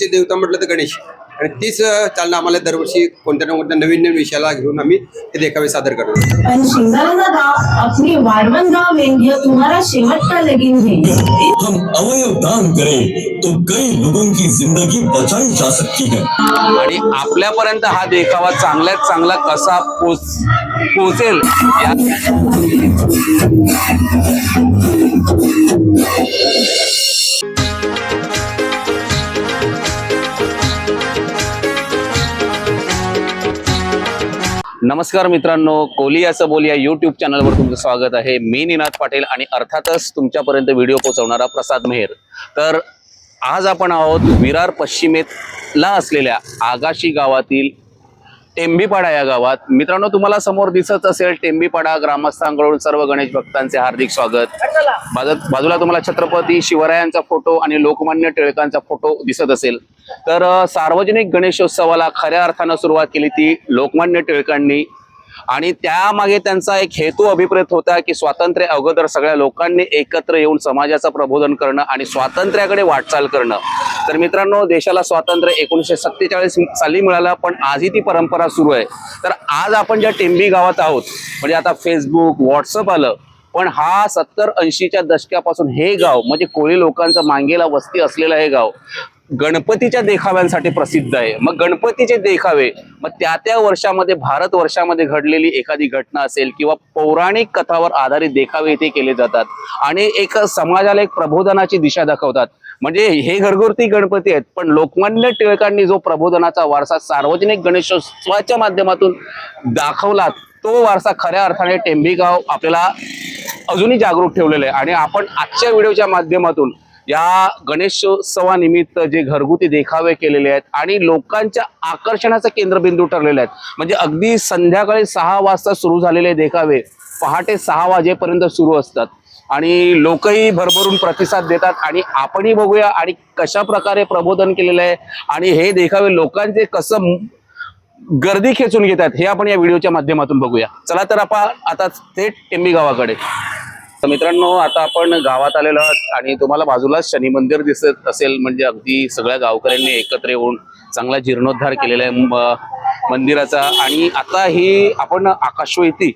चे देवता म्हटलं तर गणेश. आणि तीच चालना आम्हाला दरवर्षी कोणत्या ना कोणत्या नवीन नवीन विषयाला घेऊन आम्ही ते देखावे सादर करतो. पण शिंगारंगा गांव अपनी वाड़वन गांव में यह तुम्हारा सिमट का लेकिन है हम अवयव दान करें तो कई लोगों की जिंदगी बचाई जा सकती है. आणि आपल्यापर्यंत हा देखावा चांगल्यात चांगला कसा पोच पोचेल या नमस्कार मित्रांनो कोली असं बोल या युट्यूब चॅनलवर तुमचं स्वागत आहे. मी निनाद पाटील आणि अर्थातच तुमच्यापर्यंत व्हिडिओ पोहोचवणारा प्रसाद मेहर. तर आज आपण आहोत विरार पश्चिमेतला असलेल्या आगाशी गावातील टेंबीपाडा या गावात. मित्रांनो तुम्हाला समोर दिसत असेल टेंबीपाडा ग्रामस्थांकडून सर्व गणेश भक्तांचे हार्दिक स्वागत. बाजूला तुम्हाला छत्रपती शिवरायांचा फोटो आणि लोकमान्य टिळकांचा फोटो दिसत असेल. तर सार्वजनिक गणेशोत्सवाला खऱ्या अर्थानं सुरुवात केली ती लोकमान्य टिळकांनी. आणि त्यामागे त्यांचा एक हेतू अभिप्रेत होता की स्वातंत्र्य अगोदर सगळ्या लोकांनी एकत्र येऊन समाजाचं प्रबोधन करणं आणि स्वातंत्र्याकडे वाटचाल करणं. तर मित्रांनो देशाला स्वातंत्र्य एकोणीसशे सत्तेचाळीस साली मिळालं पण आजही ती परंपरा सुरू आहे. तर आज आपण ज्या टेंबी गावात आहोत म्हणजे आता फेसबुक व्हॉट्सअप आलं पण हा सत्तर ऐंशीच्या दशकापासून हे गाव म्हणजे कोळी लोकांचं मांगेला वस्ती असलेलं हे गाव गणपतीच्या देखाव्यांसाठी प्रसिद्ध आहे. मग गणपतीचे देखावे मग त्या त्या वर्षामध्ये भारत वर्षामध्ये घडलेली एखादी घटना असेल किंवा पौराणिक कथावर आधारित देखावे इथे केले जातात. आणि एक समाजाला एक प्रबोधनाची दिशा दाखवतात. म्हणजे हे घरगुती गणपती आहेत पण लोकमान्य टिळकांनी जो प्रबोधनाचा वारसा सार्वजनिक गणेशोत्सवाच्या माध्यमातून दाखवला तो वारसा खऱ्या अर्थाने टेंबीगाव आपल्याला अजूनही जागरूक ठेवलेला आहे. आणि आपण आजच्या व्हिडिओच्या माध्यमातून या गणेशोत्सवानिमित्त जे घरगुती देखावे केलेले आहेत आणि लोकांच्या आकर्षणाचा केंद्रबिंदू ठरलेले आहेत. म्हणजे अगदी संध्याकाळी सहा वाजता सुरू झालेले देखावे पहाटे सहा वाजेपर्यंत सुरू असतात. आणि लोकही भरभरून प्रतिसाद देतात आणि आपणही बघूया आणि कशा प्रकारे प्रबोधन केलेलं आहे आणि हे देखावे लोकांचे कसं गर्दी खेचून घेतात हे आपण या व्हिडिओच्या माध्यमातून बघूया. चला तर आपण आता थेट टेंबी गावाकडे. तर मित्रांनो आता आपण गावात आलेलो आहोत आणि तुम्हाला बाजूलाच शनी मंदिर दिसत असेल म्हणजे अगदी सगळ्या गावकऱ्यांनी एकत्र येऊन चांगला जीर्णोद्धार केलेला आहे म- मंदिराचा. आणि आता ही आपण आकाशवैती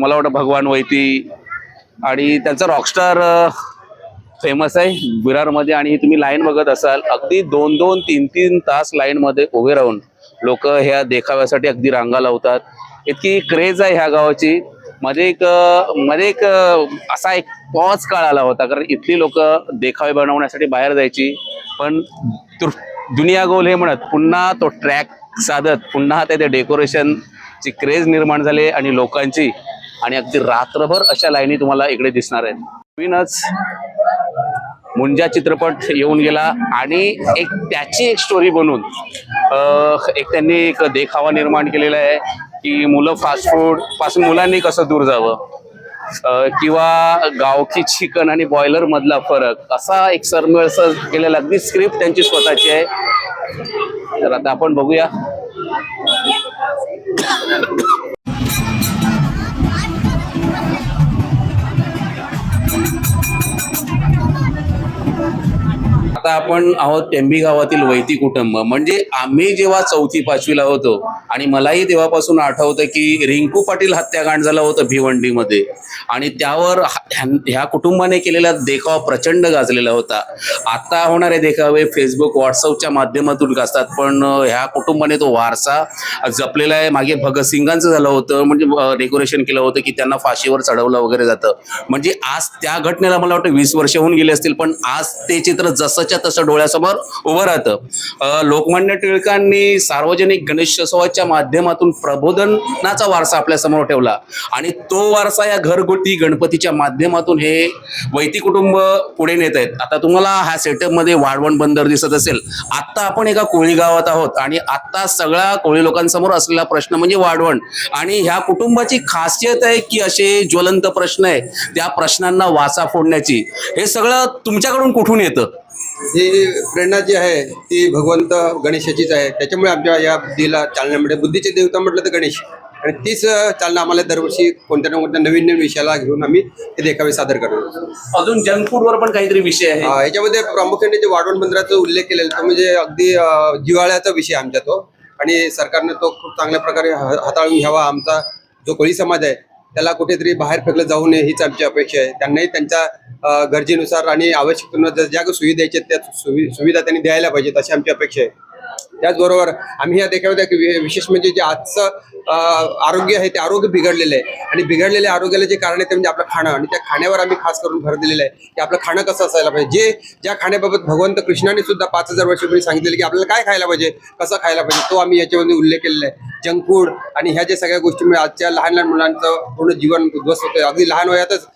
मला वाटतं भगवान वैती आणि त्यांचा रॉकस्टार फेमस आहे विरारमध्ये. आणि तुम्ही लाईन बघत असाल अगदी दोन दोन तीन तीन तास लाईनमध्ये उभे राहून लोक ह्या देखाव्यासाठी अगदी रांगा लावतात. इतकी क्रेज आहे ह्या गावाची. मध्ये एक मध्ये एक असा एक पॉज काळ आला होता. कारण इथली लोक देखावे बनवण्यासाठी बाहेर जायची. पण दुनिया गोल हे म्हणत पुन्हा तो ट्रॅक साधत पुन्हा ते डेकोरेशनची क्रेज निर्माण झाली आणि लोकांची. आणि अगदी रात्रभर अशा लाईनी तुम्हाला इकडे दिसणार आहेत. नवीनच मुंजा चित्रपट येऊन गेला आणि एक त्याची एक स्टोरी बनून एक त्यांनी एक देखावा निर्माण केलेला आहे. की मुलं फास्ट फूडपासून मुलांनी कसं दूर जावं? किंवा गावठी चिकन आणि बॉयलर मधला फरक असा एक सरमिळ केलेला अगदी स्क्रिप्ट त्यांची स्वतःची आहे. तर आता आपण बघूया. आता आपण आहोत टेंबी गावातील वैती कुटुंब. म्हणजे आम्ही जेव्हा चौथी पाचवीला होतो आणि मलाही तेव्हापासून आठवतं की रिंकू पाटील हत्याकांड झालं होतं भिवंडीमध्ये. आणि त्यावर ह्या- कुटुंबाने केलेला देखावा प्रचंड गाजलेला होता. आता होणारे देखावे फेसबुक व्हॉट्सअपच्या माध्यमातून गाजतात पण ह्या कुटुंबाने तो वारसा जपलेला आहे. मागे भगतसिंगांचं झालं होतं म्हणजे डेकोरेशन केलं होतं की त्यांना फाशीवर चढवलं वगैरे जातं. म्हणजे आज त्या घटनेला मला वाटतं वीस वर्ष होऊन गेले असतील पण आज ते चित्र जसंच्या तसं डोळ्यासमोर उभं राहतं. लोकमान्य टिळकांनी सार्वजनिक गणेशोत्सवाच्या माध्यमातून प्रबोधनाचा वारसा आपल्यासमोर ठेवला. आणि तो वारसा या घरगुती गणपतीच्या माध्यमातून हे वैती कुटुंब पुढे नेत आहेत. आता तुम्हाला ह्या सेटअपमध्ये वाढवण बंदर दिसत असेल. आत्ता आपण एका कोळी गावात आहोत आणि आत्ता सगळ्या कोळी लोकांसमोर असलेला प्रश्न म्हणजे वाढवण आणि ह्या कुटुंबाची खासियत आहे की असे ज्वलंत प्रश्न आहे त्या प्रश्नांना वाचा फोडण्याची. हे सगळं तुमच्याकडून कुठून येतं? ही प्रेरणा जी आहे ती भगवंत गणेशाचीच आहे. त्याच्यामुळे आमच्या या बुद्धीला चालना मिळते. बुद्धीचे देवता म्हटलं तर गणेश. आणि तीच चालना आम्हाला दरवर्षी कोणत्या ना कोणत्या नवीन नवीन विषयाला घेऊन आम्ही हे देखावे सादर करतो. अजून जंक फूड वर पण काहीतरी विषय आहे. याच्यामध्ये प्रामुख्याने जे वाढवण बंदराचा उल्लेख केलेला तो म्हणजे अगदी अ, जिव्हाळ्याचा विषय आमच्या तो. आणि सरकारने तो खूप चांगल्या प्रकारे हाताळून घ्यावा आमचा जो कोळी समाज आहे त्याला कुठेतरी बाहेर फेकलं जाऊ नये हीच आमची अपेक्षा आहे. त्यांनाही त्यांच्या गरजेनुसार आणि आवश्यकतेनुसार ज्या सुविधा आहेत त्या सुविधा त्यांनी द्यायला पाहिजेत अशी आमची अपेक्षा आहे. त्याचबरोबर आम्ही या देखाव्यात विशेष म्हणजे जे आजचं आरोग्य आहे ते आरोग्य बिघडलेलं आहे. आणि बिघडलेल्या आरोग्याला जे कारण आहे ते म्हणजे आपलं खाणं. आणि त्या खाण्यावर आम्ही खास करून भर दिलेलं आहे की आपलं खाणं कसं असायला पाहिजे. जे ज्या खाण्याबाबत भगवंत कृष्णाने सुद्धा पाच हजार वर्षापूर्वी सांगितलेलं की आपल्याला काय खायला पाहिजे कसं खायला पाहिजे तो आम्ही याच्यामध्ये उल्लेख केलेला आहे. जंक फूड आणि ह्या ज्या सगळ्या गोष्टीमुळे आजच्या लहान लहान मुलांचं पूर्ण जीवन उद्ध्वस्त होतं अगदी लहान वयातच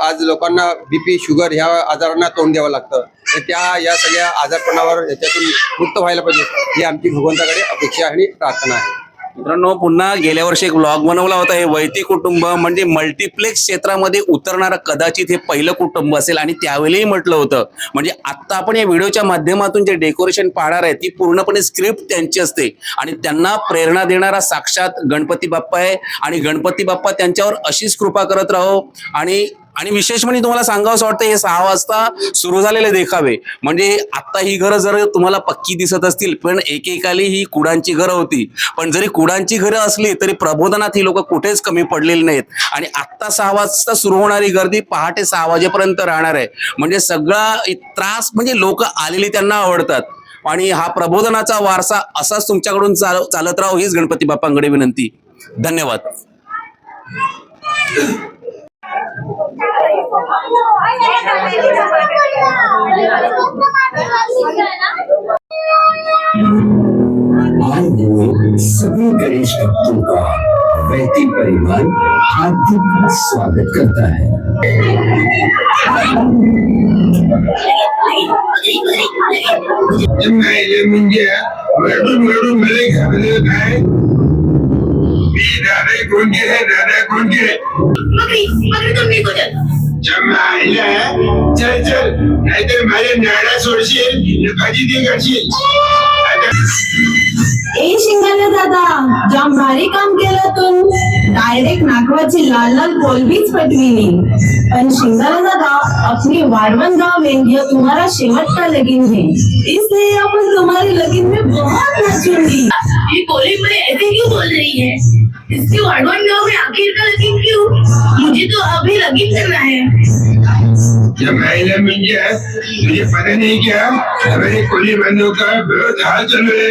आज लोकांना बीपी शुगर ह्या आजारांना तोंड द्यावं लागतं. तर त्या या सगळ्या आजारपणावर याच्यातून मुक्त व्हायला पाहिजे ही आमची भगवंताकडे अपेक्षा आणि प्रार्थना आहे. मित्रांनो पुन्हा गेल्या वर्षी एक ब्लॉग बनवला होता. हे वैदिक कुटुंब म्हणजे मल्टिप्लेक्स क्षेत्रामध्ये उतरणारं कदाचित हे पहिलं कुटुंब असेल आणि त्यावेळीही म्हटलं होतं. म्हणजे आत्ता आपण या व्हिडिओच्या माध्यमातून जे डेकोरेशन पाहणार आहे ती पूर्णपणे स्क्रिप्ट त्यांची असते. आणि त्यांना प्रेरणा देणारा साक्षात गणपती बाप्पा आहे. आणि गणपती बाप्पा त्यांच्यावर अशीच कृपा करत राहो. आणि आणि विशेष म्हणजे तुम्हाला सांगावं वाटतं हे सहा वाजता सुरू झालेले देखावे. म्हणजे आता ही घरं जर तुम्हाला पक्की दिसत असतील पण एकेकाली ही कुडांची घरं होती. पण जरी कुडांची घरं असली तरी प्रबोधनात ही लोक कुठेच कमी पडलेली नाहीत. आणि आत्ता सहा वाजता सुरू होणारी गर्दी पहाटे सहा वाजेपर्यंत राहणार आहे. म्हणजे सगळा त्रास म्हणजे लोक आलेली त्यांना आवडतात. आणि हा प्रबोधनाचा वारसा असाच तुमच्याकडून चाल चालत राहू हीच गणपती बाप्पांकडे विनंती. धन्यवाद. सभी गणेश भक्तों का वैदिक परिवार हार्दिक स्वागत करता है नाही म्हणजे मॅडम मॅडम मला घाबरले काय मी दादा कोणते आहे दादा चल चल नाहीतर माझ्या नाडा सोडशील भाजी दे करशील ए शिंगाले दादा जाम भारी काम केलं तू. डायरेक्ट नागवाची लाल लाल कोलबीच पटविली. पण दादा अपनी वाड़वन गाँव में यह तुम्हारा शेमट का लगीन है इसलिए अपन तुम्हारे लगीन में बहुत नाचूँगी ये कोली में ऐसे क्यों बोल रही है में मुझे तो अभी लगीन करना है। जमायला म्हणजे तुझे पता नहीं क्या हमारे रहे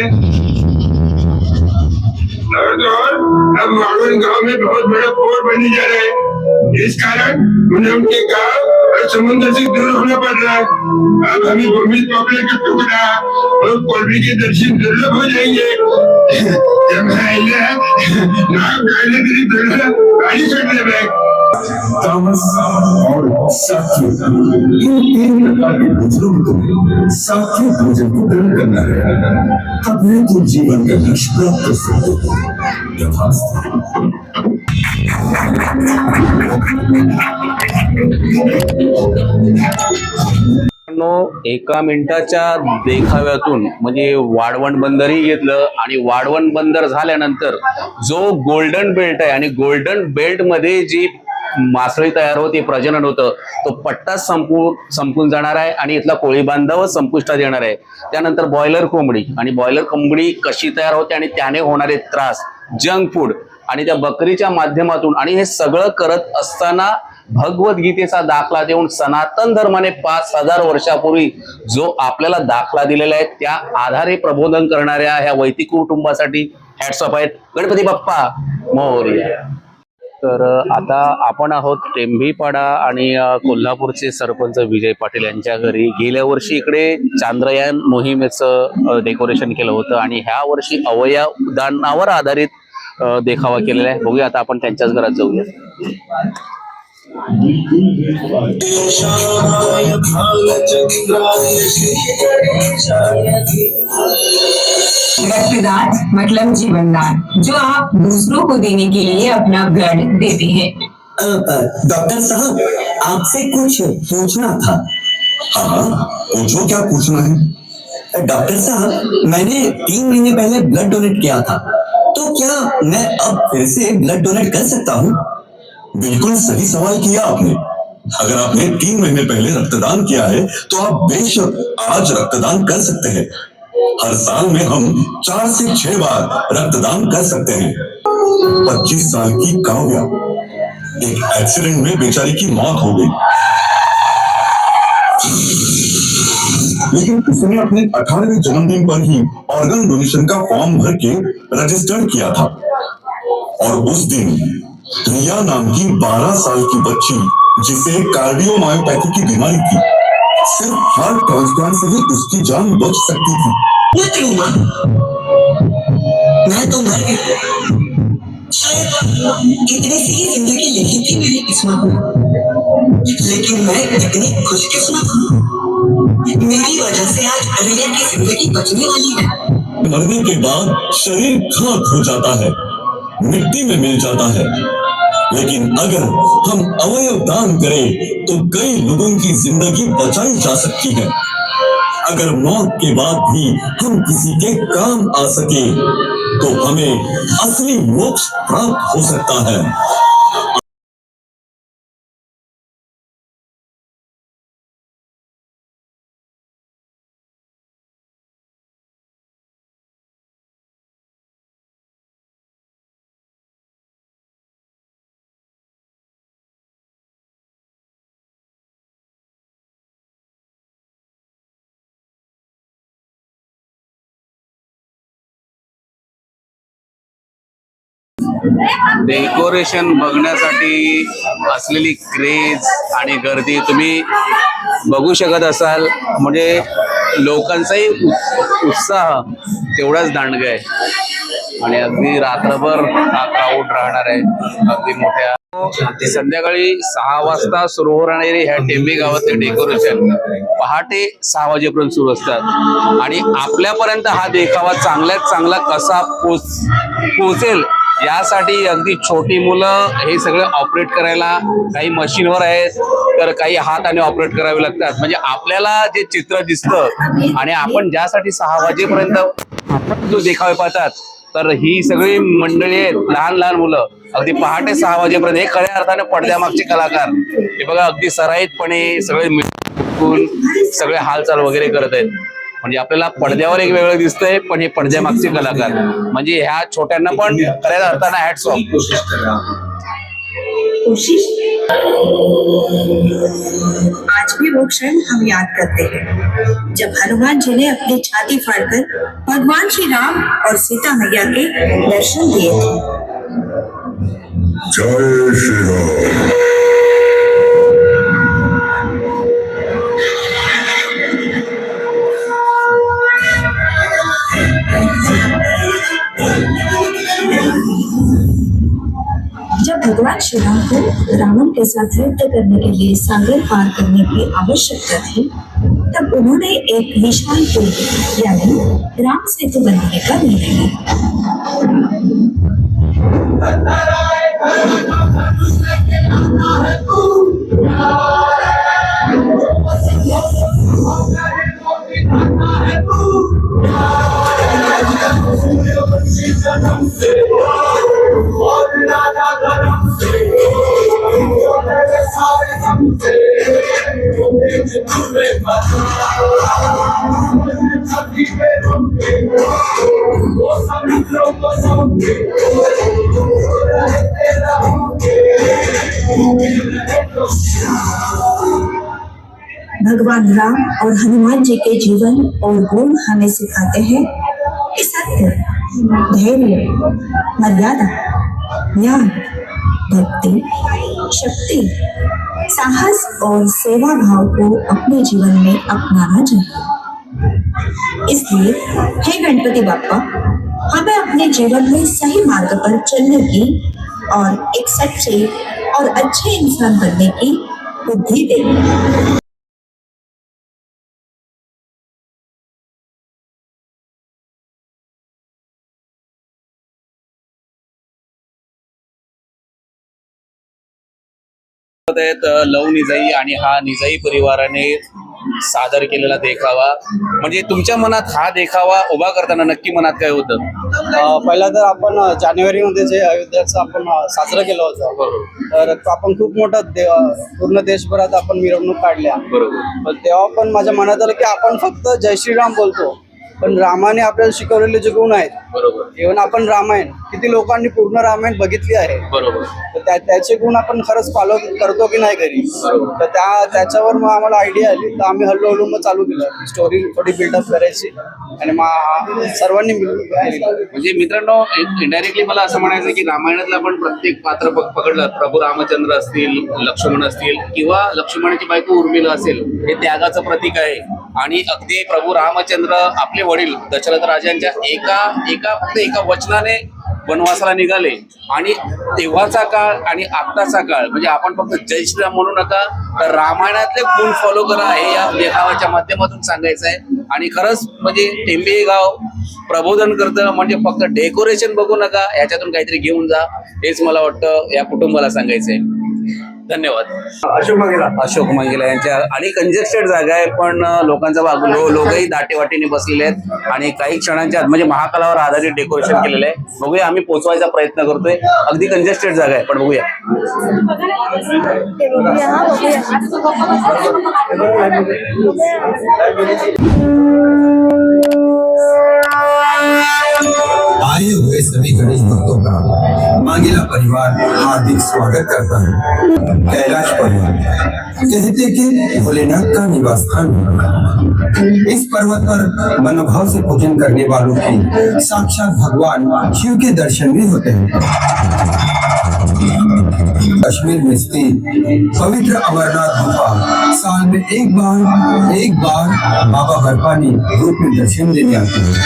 अब वाड़वन गाँव में बहुत बड़ा पोर बनने जा रहा है। इस कारण उन्हें उनके गाँव और समुद्र से दूर होना पड़ रहा है। अब हमें भूमित पॉपुलर का टुकड़ा और कोलबी के दर्शन दुर्लभ हो जाएँगे। जमाइला नाम कहने के लिए दुर्लभ गाड़ी चढ़ रहे तामस और साथी इन तीन प्रकार के भोजनों को साथी भोजन को ग्रहण करना है तब मैं तो जीवन का लक्ष्य प्राप्त कर सकते हो यथास्थ मित्रांनो, एका मिनिटाच्या देखाव्यातून म्हणजे वाढवण बंदरही घेतलं आणि वाढवण बंदर झाल्यानंतर जो गोल्डन बेल्ट आहे आणि गोल्डन बेल्टमध्ये जी मासळी तयार होते प्रजनन होतं तो पट्टाच संपू संपून जाणार आहे आणि इथला कोळी बांधवच संपुष्टात येणार आहे. त्यानंतर बॉयलर कोंबडी आणि बॉयलर कोंबडी कशी तयार होते आणि त्याने होणारे त्रास जंक फूड आणि त्या बकरीच्या माध्यमातून आणि हे सगळं करत असताना भगवद्गीतेचा दाखला देऊन सनातन धर्माने पाच हजार वर्षापूर्वी जो आपल्याला दाखला दिलेला आहे त्या आधारे प्रबोधन करणाऱ्या ह्या वैदिक कुटुंबासाठी हॅट्सअप आहेत. गणपती बाप्पा मोरया. तर आता आपण आहोत टेंभीपाडा आणि कोल्हापूरचे सरपंच विजय पाटील यांच्या घरी. गेल्या वर्षी इकडे चांद्रयान मोहिमेचं डेकोरेशन केलं होतं आणि ह्या वर्षी अवया उदाहरणावर आधारित देखावा केलेला आहे. बघूया आता आपण त्यांच्याच घरात जाऊया. रक्तदान मतलब जीवनदान, जो आप दूसरों को देने के लिए अपना ब्लड देते हैं। डॉक्टर साहब, आपसे कुछ पूछना था। हाँ पूछो, क्या पूछना है? डॉक्टर साहब, मैंने तीन महीने पहले ब्लड डोनेट किया था। तो क्या मैं अब फिर से ब्लड डोनेट कर सकता हूँ? बिल्कुल सही सवाल किया आपने। अगर आपने तीन महीने पहले रक्तदान किया है तो आप बेशक आज रक्तदान कर सकते हैं। हर साल में हम चार से छह बार रक्तदान कर सकते हैं। पच्चीस साल की काव्या, एक एक्सीडेंट में बेचारी की मौत हो गई। लेकिन उसने अपने अठारहवें जन्मदिन पर ही ऑर्गन डोनेशन का फॉर्म भर के रजिस्टर किया था। और उस दिन रिया नाम की 12 साल की बच्ची जिसे कार्डियोमायोपैथी की बीमारी थी। सिर्फ़ हार्ट ट्रांसप्लांट से ही उसकी जान बच सकती थी। मैं तो मर गई इतनी सी ज़िंदगी लिखी थी मेरी किस्मत में लेकिन मैं इतनी खुशकिस्मत हूँ। मेरी वजह से आज रिया की ज़िंदगी बचने वाली है। मरने के बाद शरीर खाक हो जाता है। मिट्टी में मिल जाता है। लेकिन अगर हम अवयव दान करें तो कई लोगों की जिंदगी बचाई जा सकती है। अगर मौत के बाद भी हम किसी के काम आ सके तो हमें असली मोक्ष प्राप्त हो सकता है। डेकोरेशन बघण्यासाठी असलेली क्रेज आणि गर्दी तुम्ही बघू शकत असाल. म्हणजे लोकांचाही उत्साह तेवढाच दांडगा आहे. आणि अगदी रात्रभर हा क्राऊड राहणार आहे. अगदी मोठ्या. संध्याकाळी सहा वाजता सुरू होणारी ह्या टेंबे गावातले डेकोरेशन पहाटे सहा वाजेपर्यंत सुरू असतात. आणि आपल्यापर्यंत हा देखावा चांगल्यात चांगला कसा पोच पोचेल यासाठी अगदी छोटी मुलं हे सगळं ऑपरेट करायला काही मशीनवर आहेत तर काही हाताने ऑपरेट करावे लागतात. म्हणजे आपल्याला जे चित्र दिसतं आणि आपण ज्यासाठी सहा वाजेपर्यंत जो देखावे पाहतात तर ही सगळी मंडळी आहेत लहान लहान मुलं. अगदी पहाटे सहा वाजेपर्यंत हे खऱ्या अर्थाने पडद्यामागचे कलाकार. हे बघा अगदी सराईतपणे सगळे सगळे हालचाल वगैरे करत आहेत. म्हणजे आपल्याला पडद्यावर एक वेगळं दिसतंय पण हे पडद्यामागचे कलाकार. म्हणजे ह्या छोट्यांना पण खऱ्या अर्थाने हॅट्स ऑफ़ आज भी वो क्षण हम याद करते हैं जब हनुमान जी ने अपनी छाती फाड़कर भगवान श्री राम और सीता मैया के दर्शन दिए थे। जय श्री राम। भगवान श्री राम को रावण के साथ युद्ध करने के लिए सागर पार करने की आवश्यकता थी, तब उन्होंने एक विशाल पुल, यानी राम सेतु बनाने का निर्णय लिया। भगवान राम और हनुमान जी के जीवन और गुण हमें सिखाते हैं। कि सत्य, धैर्य, मर्यादा, ज्ञान, भक्ति, शक्ति, साहस और सेवा भाव को अपने जीवन में अपनाना चाहिए। इसलिए, हे गणपति बापा हमें अपने जीवन में सही मार्ग पर चलने की और एक सच्चे और अच्छे इंसान बनने की बुद्धि दे आहेत लव निजाई आणि हा निजाई परिवाराने सादर केलेला देखावा. म्हणजे तुमच्या मनात हा देखावा उभा करताना नक्की मनात काय होतं? पहिला तर आपण जानेवारीमध्ये जे अयोध्याचं आपण साजरं केलं होतं. तर आपण खूप मोठा पूर्ण देशभरात आपण मिरवणूक काढल्या. बरोबर. तेव्हा पण माझ्या मनात आलं की आपण फक्त जय श्रीराम बोलतो. पण रामाने आपल्याला शिकवलेले जे गुण आहेत बरोबर. इव्हन आपण रामायण किती लोकांनी पूर्ण रामायण बघितली आहे. बरोबर. तर त्या त्याचे गुण आपण खरंच फॉलो करतो की नाही घरी. तर त्या त्याच्यावर मग आम्हाला आयडिया आली तर आम्ही हळूहळू मग चालू केलं. स्टोरी थोडी बिल्डअप करायची आणि मग सर्वांनी मिळून केली. म्हणजे मित्रांनो इनडायरेक्टली मला असं म्हणायचं की रामायणातलं आपण प्रत्येक पात्र पक- पकडलं प्रभू रामचंद्र असतील लक्ष्मण असतील किंवा लक्ष्मणाची बायको उर्मिला असेल हे त्यागाचं प्रतीक आहे. आणि अगदी प्रभू रामचंद्र आपले वडील दशरथ राजांच्या एका एका फक्त एका वचनाने वनवासाला निघाले. आणि तेव्हाचा काळ आणि आत्ताचा काळ म्हणजे आपण फक्त जय श्रीराम म्हणू नका तर रामायणातले गुण फॉलो करा हे या लेखावाच्या माध्यमातून सांगायचं आहे. आणि खरंच म्हणजे टेंबे गाव प्रबोधन करतं म्हणजे फक्त डेकोरेशन बघू नका याच्यातून काहीतरी घेऊन जा हेच मला वाटतं या कुटुंबाला सांगायचं आहे धन्यवाद. अशोक मंगेला. अशोक मंगेला यांच्या आणि कंजेस्टेड जागा आहे पण लोकांचा भाग लो लोकही दाटेवाटीने बसलेले आहेत आणि काही क्षणांच्या आत म्हणजे महाकालावर आधारित डेकोरेशन केलेलं आहे. बघूया आम्ही पोचवायचा प्रयत्न करतोय. अगदी कंजेस्टेड जागा आहे पण बघूया. आए हुए सभी गणेश भक्तों का मांगेला परिवार हार्दिक स्वागत करता है। कैलाश पर्वत, कहते कि भोलेनाथ का निवास स्थान इस पर्वत पर मनोभाव से पूजन करने वालों की साक्षात भगवान शिव के दर्शन भी होते हैं। कश्मीर में स्थित पवित्र अमरनाथ गुफा, साल में एक बार एक बार बाबा बर्फानी रूप में दर्शन देने आते हैं।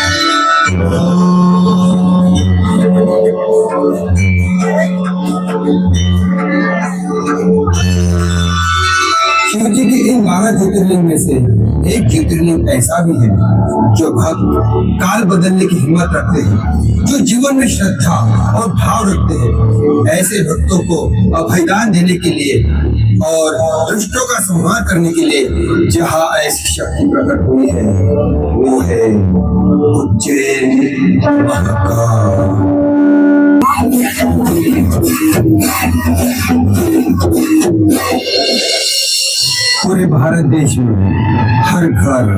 शिव जी के इन बारह ज्योतिर्लिंग में से एक ज्योतिर्लिंग ऐसा भी है जो भक्त काल बदलने की हिम्मत रखते हैं, जो जीवन में श्रद्धा और भाव रखते हैं। ऐसे भक्तों को अभयदान देने के लिए और दुष्टों का संहार करने के लिए जहाँ ऐसी शक्ति प्रकट हुई है, वो है उज्जैन महाकाल। पूरे भारत देश में हर घर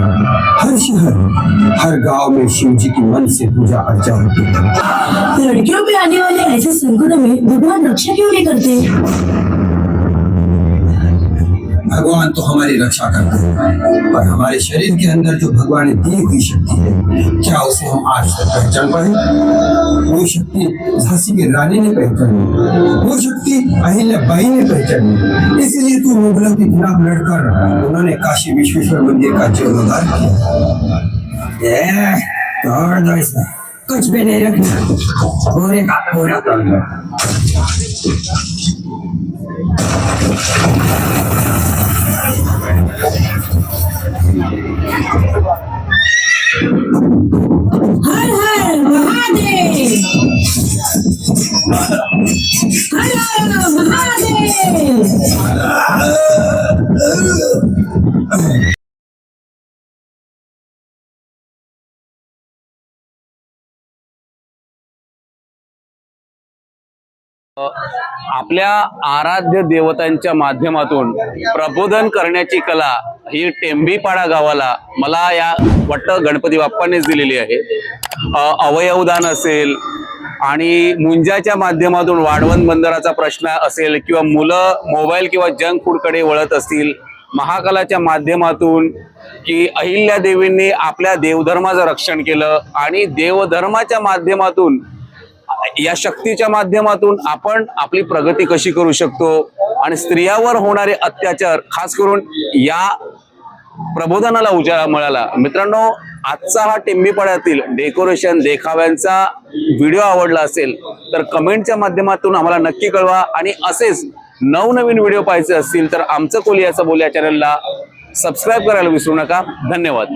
हर शहर हर गांव में शिव जी की मन से पूजा अर्चा होती है। लड़कियों पे आने वाले ऐसे संकटों में भगवान रक्षा क्यों नहीं करते? भगवान तो हमारी रक्षा करते हैं। पर हमारे शरीर के अंदर जो भगवान ने दी हुई शक्ति है, क्या उसे हम आज तक पहचान पाए? वो शक्ति झांसी की रानी ने पहचानी। वो शक्ति अहिल्या बाई ने पहचानी। इसलिए तो मुगलों के खिलाफ लड़कर उन्होंने काशी विश्वेश्वर मंदिर का जीर्णोद्धार किया। तोड़ दो इसे कुछ भी नहीं रखना। पूरे का पूरा। तोड़ हर हर महादेव। हर हर महादेव। आपल्या आराध्य देवतांच्या माध्यमातून प्रबोधन करण्याची कला ही टेंबीपाडा गावाला मला या वाटतं गणपती बाप्पांनीच दिलेली आहे. अवयवदान असेल आणि मुंजाच्या माध्यमातून वाढवण बंदराचा प्रश्न असेल किंवा मुलं मोबाईल किंवा जंक फूडकडे वळत असतील महाकालाच्या माध्यमातून की अहिल्या देवींनी आपल्या देवधर्माचं रक्षण केलं आणि देवधर्माच्या माध्यमातून या शक्तीच्या माध्यमातून आपण आपली प्रगती कशी करू शकतो आणि स्त्रियावर होणारे अत्याचार खास करून या प्रबोधनाला उजाळा मिळाला. मित्रांनो आजचा हा टेंबीपाड्यातील डेकोरेशन देखाव्यांचा व्हिडिओ आवडला असेल तर कमेंटच्या माध्यमातून आम्हाला नक्की कळवा. आणि असेच नवनवीन व्हिडिओ पाहायचे असतील तर आमचं कोलियाचं बोलया चॅनलला सबस्क्राईब करायला विसरू नका. धन्यवाद.